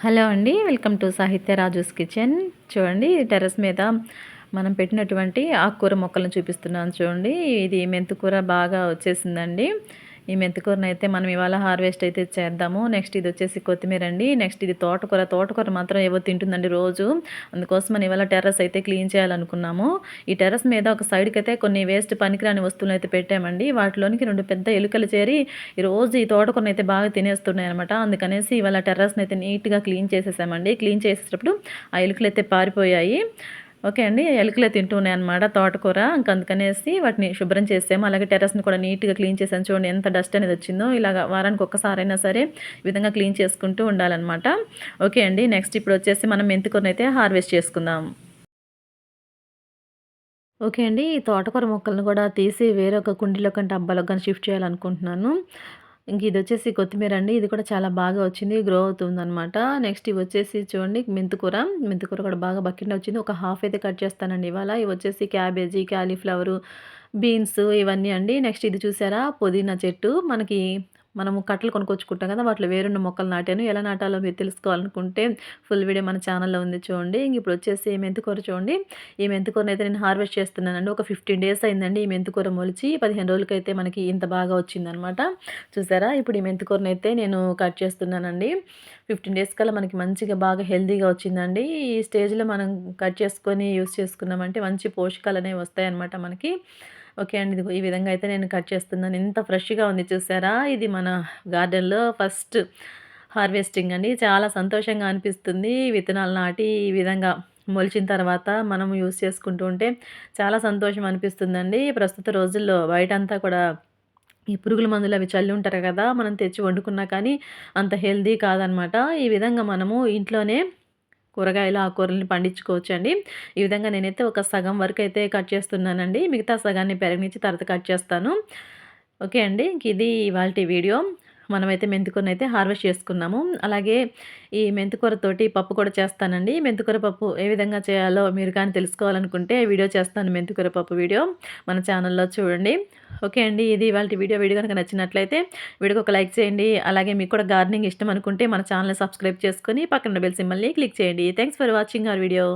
Hello అండి welcome to సాహిత్య Raju's kitchen. చూడండి టెర్రస్ మీద మనం పెట్టినటువంటి ఆకుకూర మొక్కలను చూపిస్తున్నాను చూడండి. ఇది మెంతుకూర బాగా వచ్చేసిందండి. ఈ మెంతికూరను అయితే మనం ఇవాళ హార్వెస్ట్ అయితే చేద్దాము. నెక్స్ట్ ఇది వచ్చేసి కొత్తిమీర అండి. నెక్స్ట్ ఇది తోటకూర. తోటకూర మాత్రం ఏవో తింటుందండి రోజు. అందుకోసం మనం ఇవాళ టెర్రస్ అయితే క్లీన్ చేయాలనుకున్నాము. ఈ టెర్రస్ మీద ఒక సైడ్కి అయితే కొన్ని వేస్ట్ పనికిరాని వస్తువులు అయితే పెట్టామండి. వాటిలోనికి రెండు పెద్ద ఎలుకలు చేరి ఈ రోజు ఈ తోటకూరను అయితే బాగా తినేస్తున్నాయి అనమాట అందుకనేసి ఇవాళ టెర్రస్ని అయితే నీట్గా క్లీన్ చేసేసామండి. క్లీన్ చేసేటప్పుడు ఆ ఎలుకలు అయితే పారిపోయాయి. ఓకే అండి ఎలుకలే తింటున్నాయి అనమాట తోటకూర. ఇంక అందుకనేసి వాటిని శుభ్రం చేసాము అలాగే టెరస్ని కూడా నీట్గా క్లీన్ చేసాను. చూడండి ఎంత డస్ట్ అనేది వచ్చిందో. ఇలాగ వారానికి ఒక్కసారైనా సరే ఈ విధంగా క్లీన్ చేసుకుంటూ ఉండాలన్నమాట. ఓకే అండి నెక్స్ట్ ఇప్పుడు వచ్చేసి మనం మెంతికూరని అయితే హార్వెస్ట్ చేసుకుందాం. ఓకే అండి ఈ తోటకూర మొక్కలను కూడా తీసి వేరొక కుండీలో కంటే డబ్బాలో కానీ షిఫ్ట్ చేయాలనుకుంటున్నాను. ఇంక ఇది వచ్చేసి కొత్తిమీర అండి. ఇది కూడా చాలా బాగా వచ్చింది గ్రో అవుతుందనమాట నెక్స్ట్ ఇవి వచ్చేసి చూడండి మెంతుకూర మెంతుకూర కూడా బాగా బకెట్ వచ్చింది. ఒక హాఫ్ అయితే కట్ చేస్తానండి ఇవాళ. ఇవి వచ్చేసి క్యాబేజీ క్యాలీఫ్లవరు బీన్స్ ఇవన్నీ అండి. నెక్స్ట్ ఇది చూసారా? పుదీనా చెట్టు. మనకి మనము కట్టలు కొనుక్కొచ్చుకుంటాం కదా వాటిలో వేరున్న మొక్కలు నాటాను. ఎలా నాటాలో మీరు తెలుసుకోవాలనుకుంటే ఫుల్ వీడియో మన ఛానల్లో ఉంది చూడండి. ఇప్పుడు వచ్చేసి ఈ మెంతికూర చూడండి. ఈ మెంతికూరని అయితే నేను హార్వెస్ట్ చేస్తున్నానండి. ఒక ఫిఫ్టీన్ డేస్ అయిందండి ఈ మెంతికూర మొలిచి పదిహేను రోజులకైతే మనకి ఇంత బాగా వచ్చిందనమాట చూసారా? ఇప్పుడు ఈ మెంతికూరని అయితే నేను కట్ చేస్తున్నానండి. ఫిఫ్టీన్ డేస్ కల్లా మనకి మంచిగా బాగా హెల్తీగా వచ్చిందండి. ఈ స్టేజ్లో మనం కట్ చేసుకొని యూస్ చేసుకున్నామంటే మంచి పోషకాలు అనేవి వస్తాయన్నమాట మనకి. ఓకే అండి ఇది ఈ విధంగా అయితే నేను కట్ చేస్తున్నాను. ఎంత ఫ్రెష్గా ఉంది చూసారా? ఇది మన గార్డెన్లో ఫస్ట్ హార్వెస్టింగ్ అండి. చాలా సంతోషంగా అనిపిస్తుంది. విత్తనాలు నాటి ఈ విధంగా మొలిచిన తర్వాత మనం యూస్ చేసుకుంటూ ఉంటే చాలా సంతోషం అనిపిస్తుందండి. ప్రస్తుత రోజుల్లో బయట అంతా కూడా ఈ పురుగుల మందులు అవి చల్లి ఉంటారు కదా మనం తెచ్చి వండుకున్నా కానీ అంత హెల్దీ కాదనమాట. ఈ విధంగా మనము ఇంట్లోనే కూరగాయలు ఆకుకూరల్ని పండించుకోవచ్చు అండి ఈ విధంగా నేనైతే ఒక సగం వరకు అయితే కట్ చేస్తున్నానండి. మిగతా సగాన్ని పెరగనిచ్చి తర్వాత కట్ చేస్తాను. ఓకే అండి. ఇది ఇవాళ వీడియో. మనమైతే మెంతికూరని అయితే హార్వెస్ట్ చేసుకున్నాము. అలాగే ఈ మెంతికూరతోటి పప్పు కూడా చేస్తానండి. మెంతికూర పప్పు ఏ విధంగా చేయాలో మీరు కానీ తెలుసుకోవాలనుకుంటే వీడియో చేస్తాను మెంతికూర పప్పు వీడియో మన ఛానల్లో చూడండి. ఓకే అండి ఇది ఇవాళ వీడియో. వీడియో కనుక నచ్చినట్లయితే వీడియోకి ఒక లైక్ చేయండి. అలాగే మీకు కూడా గార్డెనింగ్ ఇష్టం అనుకుంటే మన ఛానల్ని సబ్స్క్రైబ్ చేసుకొని పక్కన బెల్ సింబల్ని క్లిక్ చేయండి. Thanks for watching our video